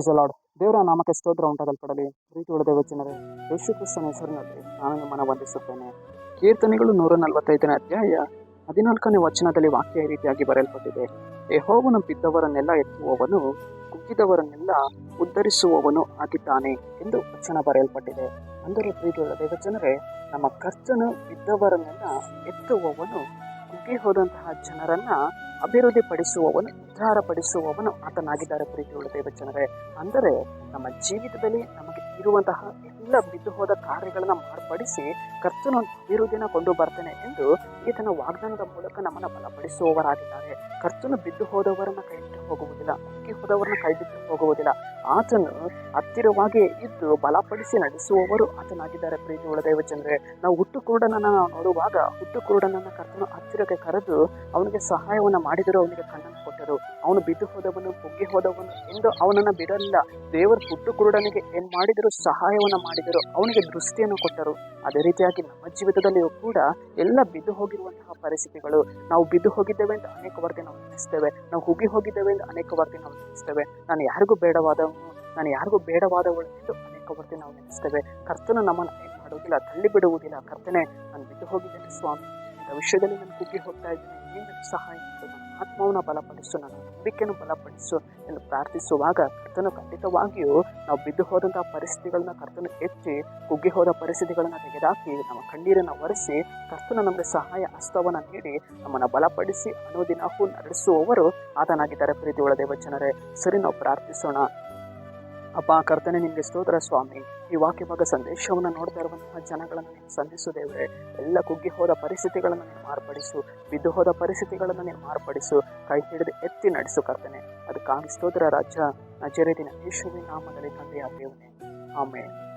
Price lord ದೇವರ ನಾಮಕ್ಕೆ ಸ್ತೋತ್ರ ಉಂಟಾಗಲ್ಪಡಲಿ. ಪ್ರೀತಿ ಉಳಿದ ವಚನರೇ ಯೇಸು ಕ್ರಿಸ್ತನ ಹೆಸರಿನಲ್ಲಿ ನಾನು ನಿಮ್ಮನ್ನು ವಂದಿಸುತ್ತೇನೆ. ಕೀರ್ತನೆಗಳು ನೂರ ನಲವತ್ತೈದನೇ ಅಧ್ಯಾಯ ಹದಿನಾಲ್ಕನೇ ವಚನದಲ್ಲಿ ವಾಕ್ಯ ಈ ರೀತಿಯಾಗಿ ಬರೆಯಲ್ಪಟ್ಟಿದೆ. ಯಹೋವನ ಬಿದ್ದವರನ್ನೆಲ್ಲ ಎತ್ತುವವನು, ಕುಗ್ಗಿದವರನ್ನೆಲ್ಲ ಉದ್ಧರಿಸುವವನು ಆಗಿದ್ದಾನೆ ಎಂದು ವಚನ ಬರೆಯಲ್ಪಟ್ಟಿದೆ. ಅಂದರೆ ಪ್ರೀತಿ ಉಳಿದ ವಚನರೇ ನಮ್ಮ ಕರ್ತನು ಬಿದ್ದವರನ್ನೆಲ್ಲ ಎತ್ತುವವನು ಕುಗ್ಗಿ ಹೋದಂತಹ ಜನರನ್ನ ಅಭಿವೃದ್ಧಿ ಪಡಿಸುವವನು ಉದ್ಧಾರ ಪಡಿಸುವವನು ಆತನಾಗಿದ್ದಾರೆ ಪ್ರೀತಿಯುಳ್ಳ ದೇವಜನರೇ. ಅಂದರೆ ನಮ್ಮ ಜೀವಿತದಲ್ಲಿ ನಮಗೆ ಇರುವಂತಹ ಎಲ್ಲ ಬಿದ್ದು ಹೋದ ಕಾರ್ಯಗಳನ್ನು ಮಾರ್ಪಡಿಸಿ ಕರ್ತನ ಅಭಿವೃದ್ಧಿಯನ್ನು ಕೊಂಡು ಬರ್ತೇನೆ ಎಂದು ಈತನ ವಾಗ್ದಾನದ ಮೂಲಕ ನಮ್ಮನ್ನು ಬಲಪಡಿಸುವವರಾಗಿದ್ದಾರೆ. ಕರ್ತನು ಬಿದ್ದು ಹೋದವರನ್ನು ಕೈ ಬಿಟ್ಟು ಹೋಗುವುದಿಲ್ಲ ಉಕ್ಕಿ ಹೋದವರನ್ನು ಕೈ ಬಿಟ್ಟು ಹೋಗುವುದಿಲ್ಲ. ಆತನು ಹತ್ತಿರವಾಗಿ ಇದ್ದು ಬಲಪಡಿಸಿ ನಡೆಸುವವರು ಆತನಾಗಿದ್ದಾರೆ. ಪ್ರೀತಿ ದೇವಚಂದ್ರೆ ನಾವು ಹುಟ್ಟು ಕುರುಡನನ್ನ ನೋಡುವಾಗ ಹುಟ್ಟು ಕುರುಡನನ್ನು ಕರ್ತನು ಹತ್ತಿರಕ್ಕೆ ಕರೆದು ಅವನಿಗೆ ಸಹಾಯವನ್ನು ಮಾಡಿದರೂ ಅವನಿಗೆ ಕಣ್ಣನ್ನು ಕೊಟ್ಟರು ಅವನು ಬಿದ್ದು ಹೋದವನು, ಕುಗ್ಗಿ ಹೋದವನು ಎಂದು ಅವನನ್ನು ಬಿಡಲಿಲ್ಲ. ದೇವರು ಪುಟ್ಟು ಕುರುಡನಿಗೆ ಏನು ಮಾಡಿದರು ಸಹಾಯವನ್ನು ಮಾಡಿದರು. ಅವನಿಗೆ ದೃಷ್ಟಿಯನ್ನು ಕೊಟ್ಟರು. ಅದೇ ರೀತಿಯಾಗಿ ನಮ್ಮ ಜೀವಿತದಲ್ಲಿಯೂ ಕೂಡ ಎಲ್ಲ ಬಿದ್ದು ಹೋಗಿರುವಂತಹ ಪರಿಸ್ಥಿತಿಗಳು. ನಾವು ಬಿದ್ದು ಹೋಗಿದ್ದೇವೆ ಅಂತ ಅನೇಕ ವರ್ತಿ ನಾವು ನೆನೆಸ್ತೇವೆ ನಾವು ಹುಗಿ ಹೋಗಿದ್ದೇವೆ ಅಂತ ಅನೇಕ ವರ್ತಿ ನಾವು ನೆನೆಸ್ತೇವೆ ನಾನು ಯಾರಿಗೂ ಬೇಡವಾದವನು, ನಾನು ಯಾರಿಗೂ ಬೇಡವಾದವಳು ಎಂದು ಅನೇಕ ವರ್ತಿ ನಾವು ನೆನೆಸ್ತೇವೆ ಕರ್ತನು ನಮ್ಮನ್ನು ಏನು ಮಾಡುವುದಿಲ್ಲ ತಳ್ಳಿ ಬಿಡುವುದಿಲ್ಲ ಕರ್ತನೆ, ನಾನು ಬಿದ್ದು ಹೋಗಿದ್ದೇನೆ ಸ್ವಾಮಿ. ವಿಷಯದಲ್ಲಿ ನಾನು ಕುಗ್ಗಿ ಹೋಗ್ತಾ ಇದ್ದೀನಿ. ನೀನು ಸಹಾಯ ನನ್ನ ಆತ್ಮವನ್ನು ಬಲಪಡಿಸು. ನನ್ನ ನಂಬಿಕೆಯನ್ನು ಬಲಪಡಿಸು ಎಂದು ಪ್ರಾರ್ಥಿಸುವಾಗ ಕರ್ತನು ಖಂಡಿತವಾಗಿಯೂ ನಾವು ಬಿದ್ದು ಹೋದಂತಹ ಪರಿಸ್ಥಿತಿಗಳನ್ನ ಕರ್ತನು ಎತ್ತಿ ಕುಗ್ಗಿ ಹೋದ ಪರಿಸ್ಥಿತಿಗಳನ್ನ ತೆಗೆದಾಕಿ ನಮ್ಮ ಕಣ್ಣೀರನ್ನು ಒರೆಸಿ ಕರ್ತನ ನಮಗೆ ಸಹಾಯ ಹಸ್ತವನ್ನು ನೀಡಿ ನಮ್ಮನ್ನು ಬಲಪಡಿಸಿ ಅನುದಿನವೂ ನಡೆಸುವವರು ಆತನಾಗಿದ್ದಾರೆ ಪ್ರೀತಿ ಒಳದೇವ ದೇವಜನರೇ. ಸರಿ, ನಾವು ಪ್ರಾರ್ಥಿಸೋಣ. ಅಪ್ಪ ಕರ್ತನೆ, ನಿಮಗೆ ಸ್ತೋತ್ರ ಸ್ವಾಮಿ. ಈ ವಾಕ್ಯ ಸಂದೇಶವನ್ನು ನೋಡ್ತಾ ಇರುವಂತಹ ಜನಗಳನ್ನು ನೀನು ಸಂಧಿಸು ದೇವ್ರೆ. ಎಲ್ಲ ಕುಗ್ಗಿ ಹೋದ ಪರಿಸ್ಥಿತಿಗಳನ್ನು ನೀನು ಮಾರ್ಪಡಿಸು. ಬಿದ್ದು ಹೋದ ಪರಿಸ್ಥಿತಿಗಳನ್ನು ನೀನು ಮಾರ್ಪಡಿಸು. ಕೈ ಹಿಡಿದು ಎತ್ತಿ ನಡೆಸು ಕರ್ತನೆ. ಅದಕ್ಕಾಗಿ ಸ್ತೋತ್ರ ರಾಜ್ಯ ನಜರೇದಿನ ಯೇಸುವಿನ ನಾಮದಲ್ಲಿ ತಂದೆಯ ದೇವನೇ. ಆಮೇಲೆ